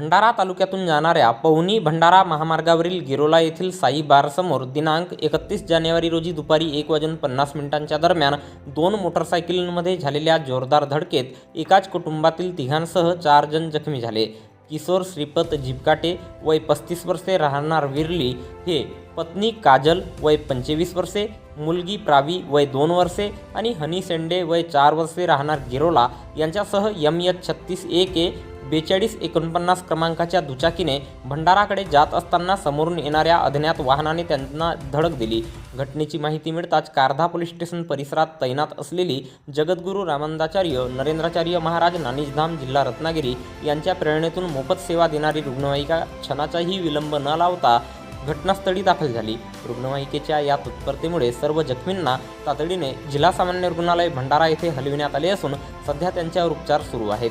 भंडारा तालुक्यातून जाणाऱ्या पवनी भंडारा महामार्गावरील गिरोला येथील साई बारसमोर दिनांक एकतीस जानेवारी रोजी दुपारी एक वाजून पन्नास मिनिटांच्या दरम्यान दोन मोटरसायकलींमध्ये झालेल्या जोरदार धडकेत एकाच कुटुंबातील तिघांसह चार जण जखमी झाले. किशोर श्रीपत जिपकाटे वय पस्तीस वर्षे राहणार विरली हे पत्नी काजल वय पंचवीस वर्षे मुलगी प्रावी वय दोन वर्षे आणि हनी सेंडे वय चार वर्षे राहणार गिरोला यांच्यासह एम एच छत्तीस ए के बेचाळीस एकोणपन्नास क्रमांकाच्या दुचाकीने भंडाराकडे जात असताना समोरून येणाऱ्या अज्ञात वाहनाने त्यांना धडक दिली. घटनेची माहिती मिळताच कारधा पोलीस स्टेशन परिसरात तैनात असलेली जगद्गुरू रामानंदाचार्य नरेंद्राचार्य महाराज नानिजधाम जिल्हा रत्नागिरी यांच्या प्रेरणेतून मोफत सेवा देणारी रुग्णवाहिका क्षणाचाही विलंब न लावता घटनास्थळी दाखल झाली. रुग्णवाहिकेच्या या तत्परतेमुळे सर्व जखमींना तातडीने जिल्हा सामान्य रुग्णालय भंडारा येथे हलविण्यात आले असून सध्या त्यांच्यावर उपचार सुरू आहेत.